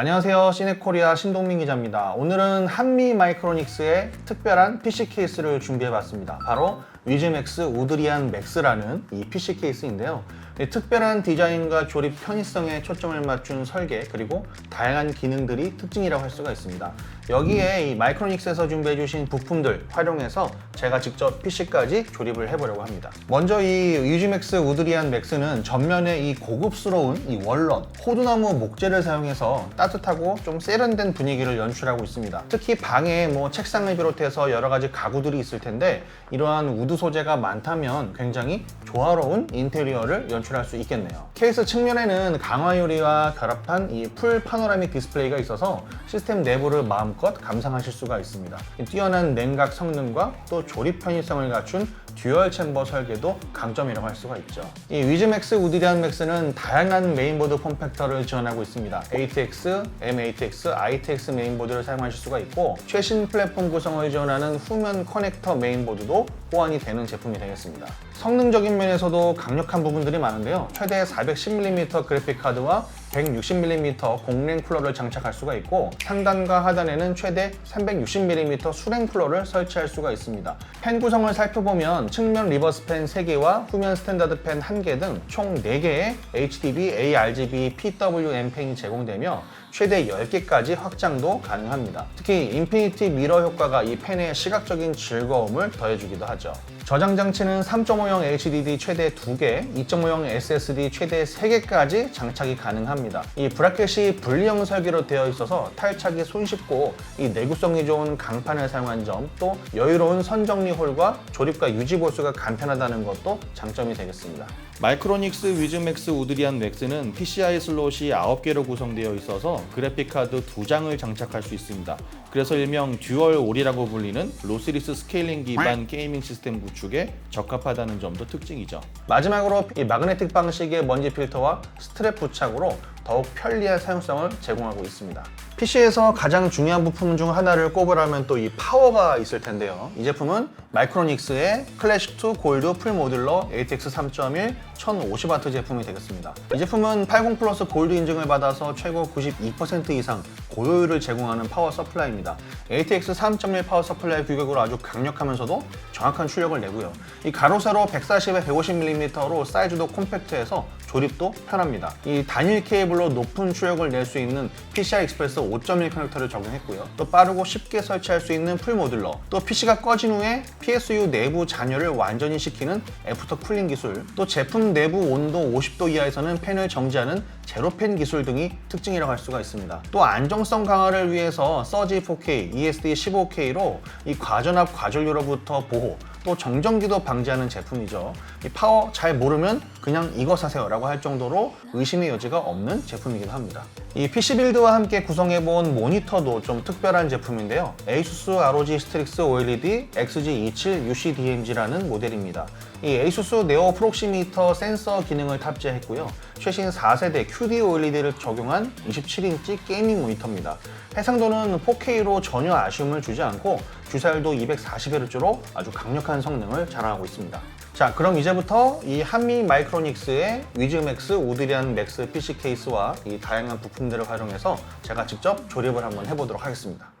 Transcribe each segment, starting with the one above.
안녕하세요. 시네코리아 신동민 기자입니다. 오늘은 한미 마이크로닉스의 특별한 PC 케이스를 준비해봤습니다. 바로 위즈맥스 우드리안 맥스라는 이 PC 케이스인데요. 이 특별한 디자인과 조립 편의성에 초점을 맞춘 설계 그리고 다양한 기능들이 특징이라고 할 수가 있습니다. 여기에 이 마이크로닉스에서 준비해 주신 부품들 활용해서 제가 직접 PC까지 조립을 해보려고 합니다. 먼저 이 위즈맥스 우드리안 맥스는 전면에 이 고급스러운 이 원런 호두나무 목재를 사용해서 따뜻하고 좀 세련된 분위기를 연출하고 있습니다. 특히 방에 뭐 책상을 비롯해서 여러 가지 가구들이 있을 텐데 이러한 우드 소재가 많다면 굉장히 조화로운 인테리어를 연출할 수 있겠네요. 케이스 측면에는 강화 유리와 결합한 이 풀 파노라믹 디스플레이가 있어서 시스템 내부를 마음껏 감상하실 수가 있습니다. 이 뛰어난 냉각 성능과 또 조립 편의성을 갖춘 듀얼 챔버 설계도 강점이라고 할 수가 있죠. 이 위즈맥스 우드리안 맥스는 다양한 메인보드 폼팩터를 지원하고 있습니다. ATX, M-ATX, ITX 메인보드를 사용하실 수가 있고 최신 플랫폼 구성을 지원하는 후면 커넥터 메인보드도 호환이 되는 제품이 되겠습니다. 성능적인 면에서도 강력한 부분들이 많은데요. 최대 410mm 그래픽 카드와 160mm 공랭 쿨러를 장착할 수가 있고 상단과 하단에는 최대 360mm 수랭 쿨러를 설치할 수가 있습니다. 펜 구성을 살펴보면 측면 리버스 펜 3개와 후면 스탠다드 펜 1개 등 총 4개의 HDB, ARGB, PWM 펜이 제공되며 최대 10개까지 확장도 가능합니다. 특히 인피니티 미러 효과가 이 펜의 시각적인 즐거움을 더해주기도 하죠. 저장 장치는 3.5형 HDD 최대 2개, 2.5형 SSD 최대 3개까지 장착이 가능합니다. 이 브라켓이 분리형 설계로 되어 있어서 탈착이 손쉽고 이 내구성이 좋은 강판을 사용한 점, 또 여유로운 선정리 홀과 조립과 유지 보수가 간편하다는 것도 장점이 되겠습니다. 마이크로닉스 위즈맥스 우드리안 맥스는 PCI 슬롯이 9개로 구성되어 있어서 그래픽카드 2장을 장착할 수 있습니다. 그래서 일명 듀얼 올이라고 불리는 로스리스 스케일링 기반 게이밍 시스템 구축에 적합하다는 점도 특징이죠. 마지막으로 이 마그네틱 방식의 먼지 필터와 스트랩 부착으로 더욱 편리한 사용성을 제공하고 있습니다. PC에서 가장 중요한 부품 중 하나를 꼽으라면 또 이 파워가 있을 텐데요. 이 제품은 마이크로닉스의 클래식2 골드 풀 모듈러 ATX 3.1 1050W 제품이 되겠습니다. 이 제품은 80 플러스 골드 인증을 받아서 최고 92% 이상 고효율을 제공하는 파워 서플라이입니다. ATX 3.1 파워 서플라이 규격으로 아주 강력하면서도 정확한 출력을 내고요. 이 가로 세로 140에 150mm로 사이즈도 콤팩트해서 조립도 편합니다. 이 단일 케이블로 높은 출력을 낼 수 있는 PCI 익스프레스 5.1 커넥터를 적용했고요. 또 빠르고 쉽게 설치할 수 있는 풀 모듈러, 또 PC가 꺼진 후에 PSU 내부 잔열을 완전히 식히는 애프터 쿨링 기술, 또 제품 내부 온도 50도 이하에서는 팬을 정지하는 제로팬 기술 등이 특징이라고 할 수가 있습니다. 또 안정성 강화를 위해서 서지 4K, ESD 15K로 이 과전압 과전류로부터 보호, 또 정전기도 방지하는 제품이죠. 이 파워 잘 모르면 그냥 이거 사세요 라고 할 정도로 의심의 여지가 없는 제품이기도 합니다. 이 PC 빌드와 함께 구성해본 모니터도 좀 특별한 제품인데요. ASUS ROG Strix OLED XG27 UCDMG라는 모델입니다. 이 ASUS 네오 프록시미터 센서 기능을 탑재했고요. 최신 4세대 QD OLED를 적용한 27인치 게이밍 모니터입니다. 해상도는 4K로 전혀 아쉬움을 주지 않고 주사율도 240Hz로 아주 강력한 성능을 자랑하고 있습니다. 자, 그럼 이제부터 이 한미 마이크로닉스의 위즈맥스 우드리안 맥스 PC 케이스와 이 다양한 부품들을 활용해서 제가 직접 조립을 한번 해보도록 하겠습니다.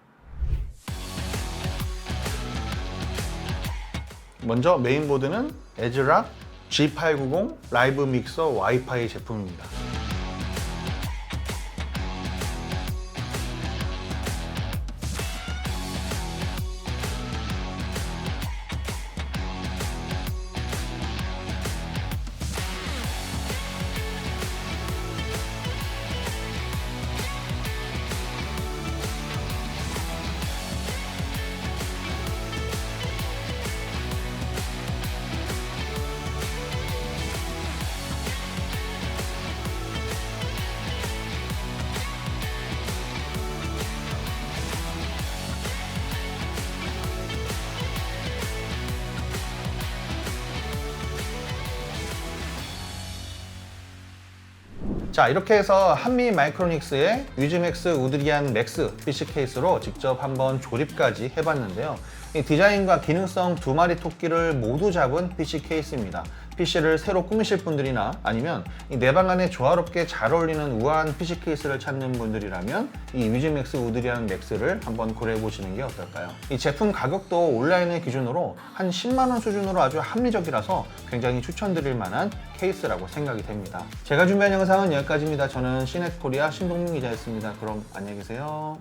먼저 메인보드는 에즈락 G890 라이브 믹서 와이파이 제품입니다. 자 이렇게 해서 한미 마이크로닉스의 위즈맥스 우드리안 맥스 PC 케이스로 직접 한번 조립까지 해봤는데요. 이 디자인과 기능성 두 마리 토끼를 모두 잡은 PC 케이스입니다. PC를 새로 꾸미실 분들이나 아니면 이내방 안에 조화롭게 잘 어울리는 우아한 PC 케이스를 찾는 분들이라면 이 위즈맥스 우드리안 맥스를 한번 고려해 보시는 게 어떨까요? 이 제품 가격도 온라인을 기준으로 한 10만 원 수준으로 아주 합리적이라서 굉장히 추천드릴 만한 케이스라고 생각이 됩니다. 제가 준비한 영상은 여기까지입니다. 저는 시넷코리아 신동민 기자였습니다. 그럼 안녕히 계세요.